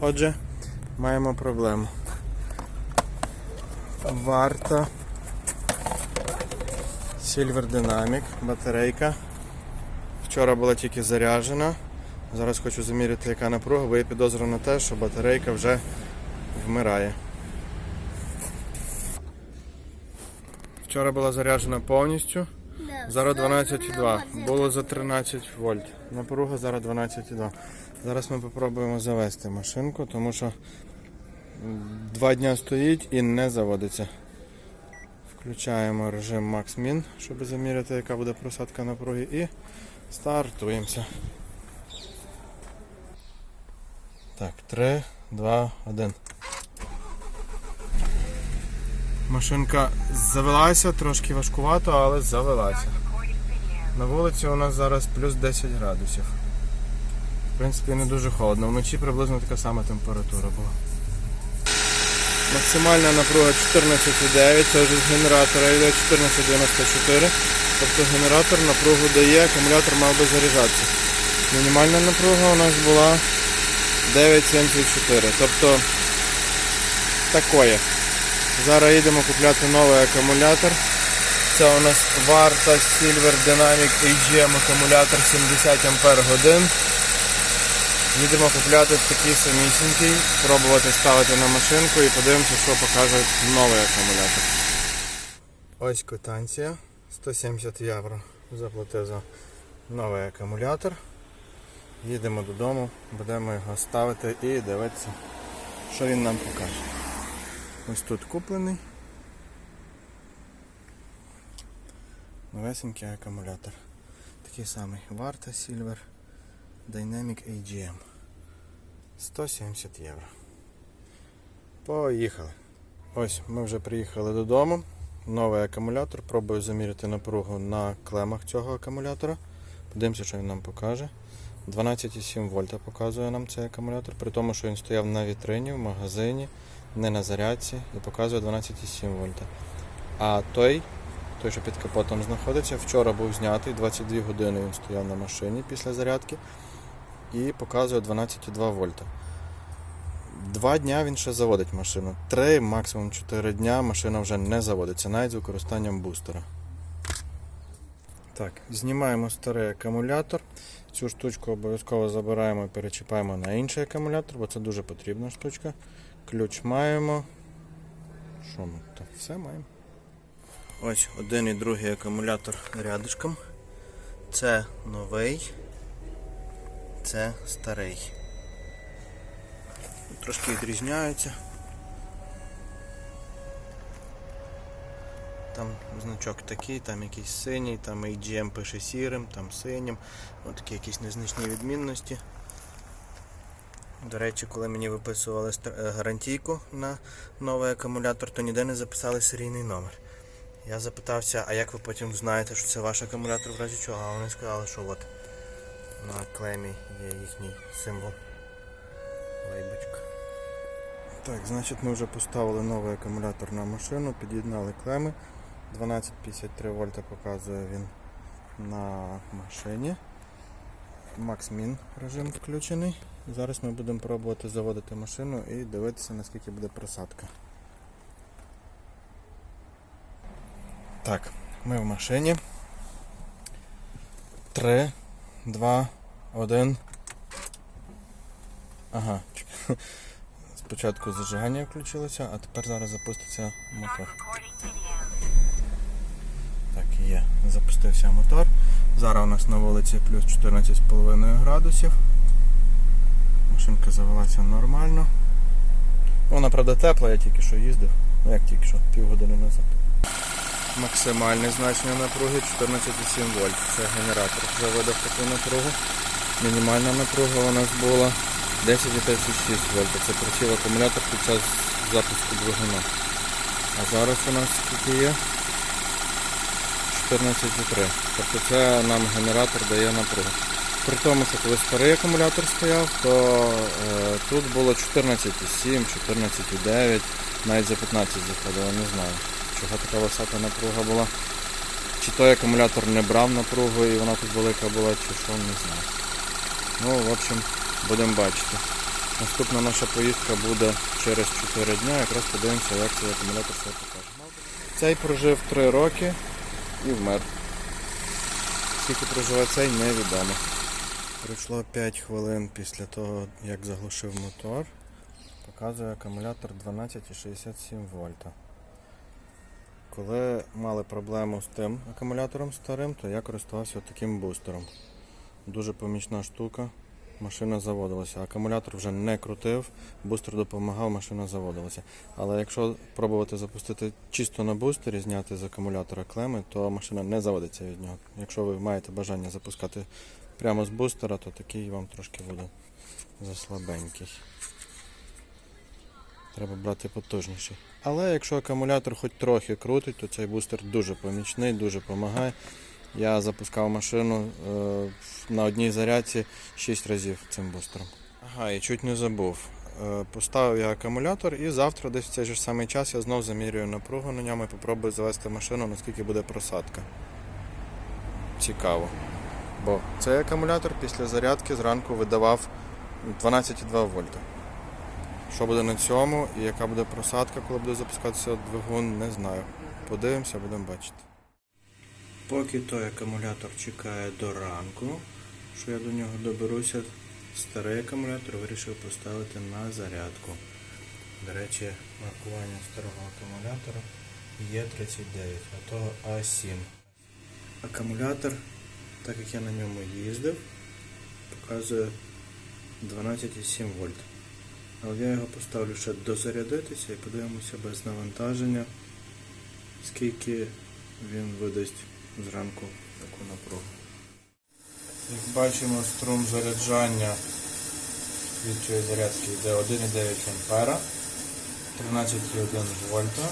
Отже, маємо проблему. Варта Silver Dynamic, батарейка. Вчора була тільки заряджена. Зараз хочу заміряти, яка напруга, бо я підозрюю на те, що батарейка вже вмирає. Вчора була заряджена повністю. Зараз 12,2. Було за 13 вольт. Напруга зараз 12,2. Зараз ми спробуємо завести машинку, тому що два дня стоїть і не заводиться. Включаємо режим Max Min, щоб заміряти, яка буде просадка напруги, і стартуємося. Так, 3, 2, 1. Машинка завелася, трошки важкувато, але завелася. На вулиці у нас зараз плюс 10 градусів. В принципі, не дуже холодно. Вночі приблизно така сама температура була. Максимальна напруга 14,9, це вже з генератора йде 14,94. Тобто генератор напругу дає, акумулятор мав би заряджатися. Мінімальна напруга у нас була 9,74. Тобто такое. Зараз їдемо купляти новий акумулятор. Це у нас варта Silver Dynamic AGM акумулятор 70 Ампер годин. Їдемо купляти такий самісінький, пробувати ставити на машинку і подивимося, що покаже новий акумулятор. Ось квитанція. 170 євро заплатив за новий акумулятор. Їдемо додому, будемо його ставити і дивитися, що він нам покаже. Ось тут куплений. Новесенький акумулятор. Такий самий Varta Silver Dynamic AGM. 170 євро. Поїхали. Ось ми вже приїхали додому. Новий акумулятор. Пробую заміряти напругу на клемах цього акумулятора. Подивимося, що він нам покаже. 12,7 вольта показує нам цей акумулятор, при тому, що він стояв на вітрині в магазині, не на зарядці і показує 12,7 вольта. А той, той, що під капотом знаходиться, вчора був знятий, 22 години він стояв на машині після зарядки і показує 12,2 вольта. Два дня він ще заводить машину. Три, максимум 4 дня машина вже не заводиться, навіть з використанням бустера. Так, знімаємо старий акумулятор. Цю штучку обов'язково забираємо і перечіпаємо на інший акумулятор, бо це дуже потрібна штучка. Ключ маємо. Що ми? Так, все маємо. Ось один і другий акумулятор рядышком. Це новий, це старий. Трошки відрізняються. Там значок такий, там якийсь синій, там AGM пише сірим, там синім. Ось такі якісь незначні відмінності. До речі, коли мені виписували е, гарантійку на новий акумулятор, то ніде не записали серійний номер. Я запитався, а як ви потім знаєте, що це ваш акумулятор в разі чого? А вони сказали, що от на клемі є їхній символ. Лейбочка. Так, значить ми вже поставили новий акумулятор на машину, під'єднали клеми. 12,53 вольта показує він на машині. Min режим включений. Зараз ми будемо пробувати заводити машину і дивитися наскільки буде просадка. Так, ми в машині. 3, 2, 1. Ага. Спочатку зажигання включилося, а тепер зараз запуститься мотор. Так, є. Запустився мотор. Зараз у нас на вулиці плюс 14,5 градусів. Машинка завелася нормально. Вона, правда, тепла, я тільки що їздив. Ну як тільки що, півгодини назад. Максимальне значення напруги 14,7 вольт. Це генератор вже видав таку напругу. Мінімальна напруга у нас була 10,36 вольт. Це працює акумулятор під час запуску двигуна. А зараз у нас скільки є? 14,3. Тобто це нам генератор дає напругу. При тому, що коли старий акумулятор стояв, то е, тут було 14,7, 14,9, навіть за 15 заходило, не знаю, чого така висока напруга була. Чи той акумулятор не брав напругу і вона тут велика була, чи що, не знаю. Ну, в общем, будемо бачити. Наступна наша поїздка буде через 4 дні, якраз подивимося, як цей акумулятор себе покаже. Цей прожив 3 роки і вмер. Скільки проживе цей, невідомо. Пройшло 5 хвилин після того, як заглушив мотор. Показує акумулятор 12,67 вольта. Коли мали проблему з тим акумулятором старим, то я користувався таким бустером. Дуже помічна штука. Машина заводилася. Акумулятор вже не крутив, бустер допомагав, машина заводилася. Але якщо пробувати запустити чисто на бустері, зняти з акумулятора клеми, то машина не заводиться від нього. Якщо ви маєте бажання запускати прямо з бустера, то такий вам трошки буде заслабенький. Треба брати потужніший. Але якщо акумулятор хоч трохи крутить, то цей бустер дуже помічний, дуже допомагає. Я запускав машину е, на одній зарядці 6 разів цим бустером. Ага, і чуть не забув. Е, поставив я акумулятор і завтра, десь в цей же самий час, я знов замірюю напругу на ньому і попробую завести машину, наскільки буде просадка. Цікаво. Бо цей акумулятор після зарядки зранку видавав 12,2 вольта. Що буде на цьому і яка буде просадка, коли буде запускатися двигун, не знаю. Подивимося, будемо бачити. Поки той акумулятор чекає до ранку, що я до нього доберуся, старий акумулятор вирішив поставити на зарядку. До речі, маркування старого акумулятора Є39, а того А7. Акумулятор, так як я на ньому їздив, показує 12,7 вольт. Але я його поставлю ще дозарядитися і подивимося без навантаження, скільки він видасть зранку таку напругу. Як бачимо, струм заряджання від цієї зарядки йде 1,9 А, 13,1 вольта.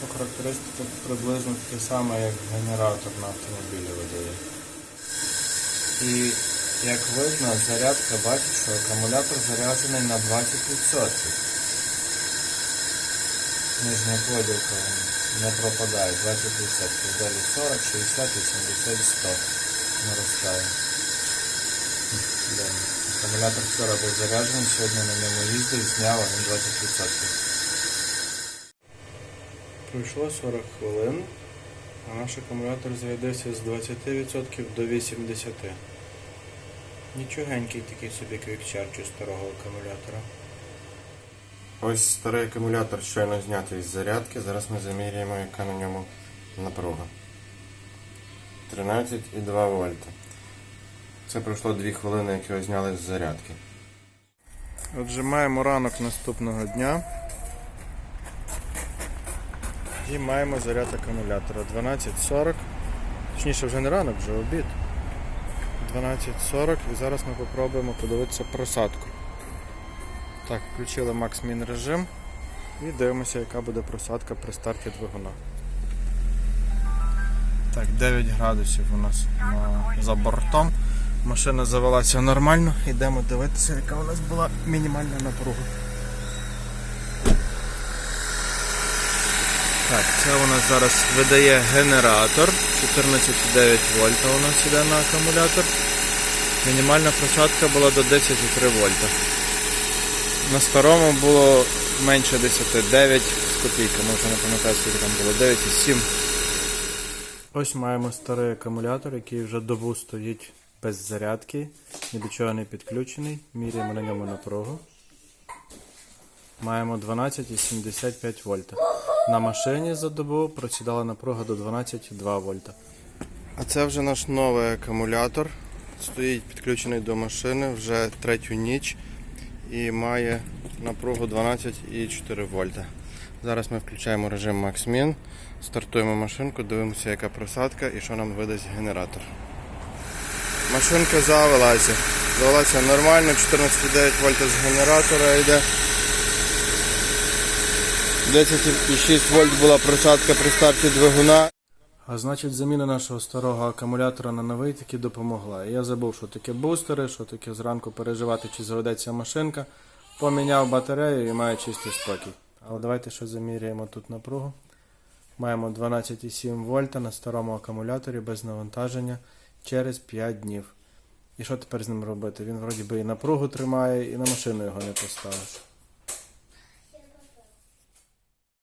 По характеристиках приблизно таке саме, як генератор на автомобілі видає. І як видно, зарядка бачить, що акумулятор заряджений на 20%. Нижня поділка не пропадає, 20%. Далі 40, 60, 80, 100 наростає. Акумулятор вчора був заряджений, сьогодні на ньому їздив, зняв, а він 20%. Пройшло 40 хвилин, а наш акумулятор зарядився з 20% до 80%. Нічогенький такий собі квікчарч у старого акумулятора. Ось старий акумулятор щойно знятий з зарядки. Зараз ми заміряємо, яка на ньому напруга. 13,2 вольта. Це пройшло 2 хвилини, як його зняли з зарядки. Отже, маємо ранок наступного дня. І маємо заряд акумулятора 12.40. Точніше вже не ранок, вже обід. 12.40 і зараз ми попробуємо подивитися просадку. Так, включили Max Min режим і дивимося, яка буде просадка при старті двигуна. Так, 9 градусів у нас на, за бортом. Машина завелася нормально, йдемо дивитися, яка у нас була мінімальна напруга. Так, це у нас зараз видає генератор. 14,9 вольта у нас іде на акумулятор. Мінімальна просадка була до 10,3 вольта. На старому було менше 10, 9 з копійками, вже не пам'ятаю, скільки там було, 9,7. Ось маємо старий акумулятор, який вже добу стоїть без зарядки, ні до чого не підключений. Міряємо на ньому напругу. Маємо 12,75 вольта. На машині за добу просідала напруга до 12,2 вольта. А це вже наш новий акумулятор. Стоїть підключений до машини вже третю ніч і має напругу 12,4 вольта. Зараз ми включаємо режим MaxMin, стартуємо машинку, дивимося, яка просадка і що нам видасть генератор. Машинка завелася. Завелася нормально, 14,9 вольта з генератора йде. 10,6 вольт була просадка при старті двигуна. А значить, заміна нашого старого акумулятора на новий таки допомогла. Я забув, що таке бустери, що таке зранку переживати, чи заведеться машинка. Поміняв батарею і маю чистий спокій. Але давайте ще заміряємо тут напругу. Маємо 12,7 вольта на старому акумуляторі без навантаження через 5 днів. І що тепер з ним робити? Він вроді би і напругу тримає, і на машину його не поставиш.